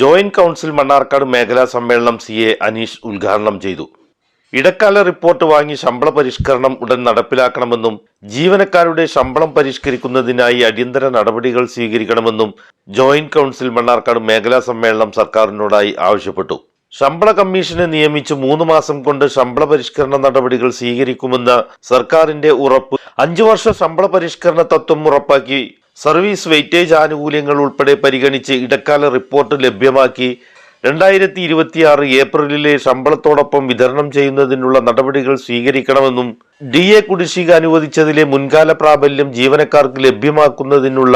Joint council Mannarkkad മേഖലാ സമ്മേളനം C A Aneesh ഉദ്ഘാടനം ചെയ്തു. ഇടക്കാല റിപ്പോർട്ട് വാങ്ങി ശമ്പള പരിഷ്കരണം ഉടൻ നടപ്പിലാക്കണമെന്നും ജീവനക്കാരുടെ ശമ്പളം പരിഷ്കരിക്കുന്നതിനായി അടിയന്തര നടപടികൾ സ്വീകരിക്കണമെന്നും ജോയിന്റ് കൗൺസിൽ മണ്ണാർക്കാട് മേഖലാ സമ്മേളനം സർക്കാരിനോടായി ആവശ്യപ്പെട്ടു. ശമ്പള കമ്മീഷനെ നിയമിച്ച് മൂന്ന് മാസം കൊണ്ട് ശമ്പള പരിഷ്കരണ നടപടികൾ സ്വീകരിക്കുമെന്ന സർക്കാരിന്റെ ഉറപ്പ് അഞ്ചു വർഷ ശമ്പള പരിഷ്കരണ തത്വം ഉറപ്പാക്കി സർവീസ് വെയിറ്റേജ് ആനുകൂല്യങ്ങൾ ഉൾപ്പെടെ പരിഗണിച്ച് ഇടക്കാല റിപ്പോർട്ട് ലഭ്യമാക്കി. രണ്ടായിരത്തി ഇരുപത്തിയാറ് ഏപ്രിലിലെ ശമ്പളത്തോടൊപ്പം വിതരണം ചെയ്യുന്നതിനുള്ള നടപടികൾ സ്വീകരിക്കണമെന്നും ഡി എ കുടിശ്ശിക അനുവദിച്ചതിലെ മുൻകാല പ്രാബല്യം ജീവനക്കാർക്ക് ലഭ്യമാക്കുന്നതിനുള്ള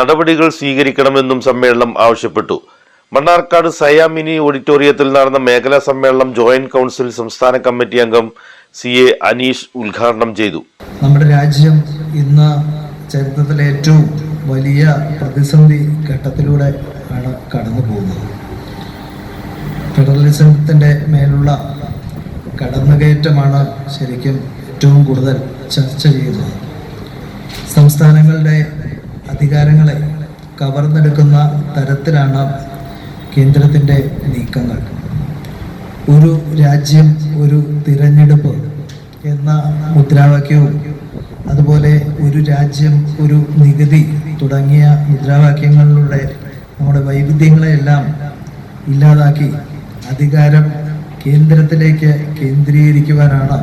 നടപടികൾ സ്വീകരിക്കണമെന്നും സമ്മേളനം ആവശ്യപ്പെട്ടു. മണ്ണാർക്കാട് സയാമിനി ഓഡിറ്റോറിയത്തിൽ നടന്ന മേഖലാ സമ്മേളനം ജോയിന്റ് കൗൺസിൽ സംസ്ഥാന കമ്മിറ്റി അംഗം സി എ അനീഷ് ഉദ്ഘാടനം ചെയ്തു. നമ്മുടെ രാജ്യം ഇന്ന് ചരിത്രത്തിലെ ഏറ്റവും വലിയ പ്രതിസന്ധി ഘട്ടത്തിലൂടെ ആണ് കടന്നു പോകുന്നത്. ഫെഡറലിസത്തിന്റെ മേലുള്ള കടന്നുകയറ്റമാണ് ശരിക്കും ഏറ്റവും കൂടുതൽ ചർച്ച ചെയ്യുന്നത്. സംസ്ഥാനങ്ങളുടെ അധികാരങ്ങളെ കവർന്നെടുക്കുന്ന തരത്തിലാണ് കേന്ദ്രത്തിന്റെ നീക്കങ്ങൾ. ഒരു രാജ്യം ഒരു തിരഞ്ഞെടുപ്പ് എന്ന മുദ്രാവാക്യവും അതുപോലെ ഒരു രാജ്യം ഒരു നികുതി തുടങ്ങിയ മുദ്രാവാക്യങ്ങളിലൂടെ നമ്മുടെ വൈവിധ്യങ്ങളെയെല്ലാം ഇല്ലാതാക്കി അധികാരം കേന്ദ്രത്തിലേക്ക് കേന്ദ്രീകരിക്കുവാനാണ്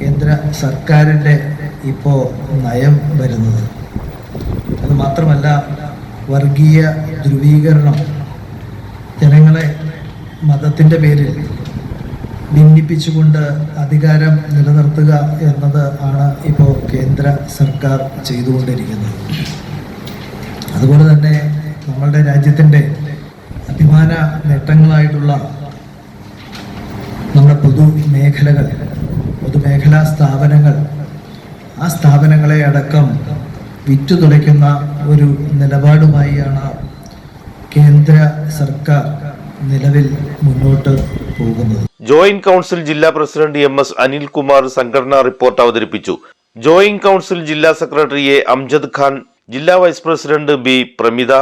കേന്ദ്ര സർക്കാരിന്റെ ഇപ്പോൾ നയം വരുന്നത്. അത് മാത്രമല്ല വർഗീയ ധ്രുവീകരണം ജനങ്ങളെ മതത്തിന്റെ പേരിൽ ഭിന്നിപ്പിച്ചുകൊണ്ട് അധികാരം നിലനിർത്തുക എന്നത് ആണ് ഇപ്പോൾ കേന്ദ്ര സർക്കാർ ചെയ്തുകൊണ്ടിരിക്കുന്നത്. അതുപോലെ തന്നെ നമ്മളുടെ രാജ്യത്തിന്റെ അഭിമാന നേട്ടങ്ങളായിട്ടുള്ള നമ്മുടെ പൊതു മേഖലകൾ പൊതുമേഖലാ സ്ഥാപനങ്ങൾ ആ സ്ഥാപനങ്ങളെ അടക്കം വിറ്റു തുളയ്ക്കുന്ന ഒരു നിലപാടുമായാണ് കേന്ദ്ര സർക്കാർ നിലവിൽ മുന്നോട്ട് പോകുന്നത്. ജോയിന്റ് കൗൺസിൽ ജില്ലാ പ്രസിഡന്റ് എം എസ് അനിൽകുമാർ സംഘടനാ റിപ്പോർട്ട് അവതരിപ്പിച്ചു. ജോയിന്റ് കൗൺസിൽ ജില്ലാ സെക്രട്ടറി എ അംജദ് ഖാൻ ജില്ലാ വൈസ് പ്രസിഡന്റ് ബി പ്രമിത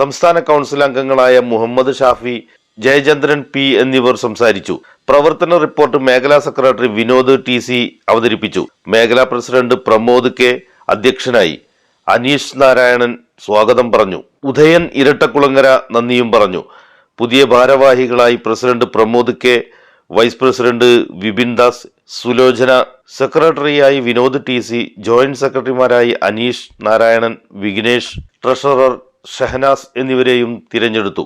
സംസ്ഥാന കൗൺസിൽ അംഗങ്ങളായ മുഹമ്മദ് ഷാഫി ജയചന്ദ്രൻ പി എന്നിവർ സംസാരിച്ചു. പ്രവർത്തന റിപ്പോർട്ട് മേഖലാ സെക്രട്ടറി വിനോദ് ടി സി അവതരിപ്പിച്ചു. മേഖലാ പ്രസിഡന്റ് പ്രമോദ് കെ അധ്യക്ഷനായി. അനീഷ് നാരായണൻ സ്വാഗതം പറഞ്ഞു. ഉദയൻ ഇരട്ടക്കുളങ്ങര നന്ദിയും പറഞ്ഞു. പുതിയ ഭാരവാഹികളായി president Pramod K vice president Vipin Das Sulochana സെക്രട്ടറിയായി വിനോദ് ടി സി ജോയിന്റ് സെക്രട്ടറിമാരായി അനീഷ് നാരായണൻ വിഘ്നേഷ് ട്രഷറർ ഷഹനാസ് എന്നിവരെയും തിരഞ്ഞെടുത്തു.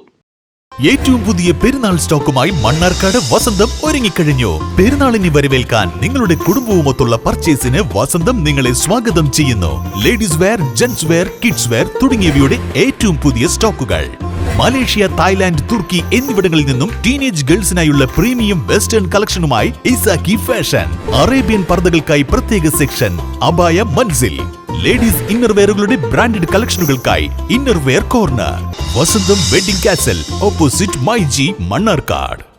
ഏറ്റവും പുതിയ പെരുന്നാൾ സ്റ്റോക്കുമായി മണ്ണാർക്കാട് വസന്തം ഒരുങ്ങിക്കഴിഞ്ഞു. പെരുന്നാളിനെ വരവേൽക്കാൻ നിങ്ങളുടെ കുടുംബവുമൊത്തുള്ള പർച്ചേസിന് വസന്തം നിങ്ങളെ സ്വാഗതം ചെയ്യുന്നു. Ladies wear gents wear kids wear തുടങ്ങിയവയുടെ ഏറ്റവും പുതിയ സ്റ്റോക്കുകൾ. മലേഷ്യ തായ്ലാന്റ് തുർക്കി എന്നിവിടങ്ങളിൽ നിന്നും ടീനേജ് ഗേൾസിനായുള്ള പ്രീമിയം വെസ്റ്റേൺ കളക്ഷനുമായി ഇസാക്കി ഫാഷൻ. അറേബ്യൻ പർദ്ദകൾക്കായി പ്രത്യേക സെക്ഷൻ അബായ മൻസിൽ. ലേഡീസ് ഇന്നർവെയറുകളുടെ branded കളക്ഷനുകൾക്കായി innerwear corner. Vasantham wedding castle opposite my G Mannarkkad.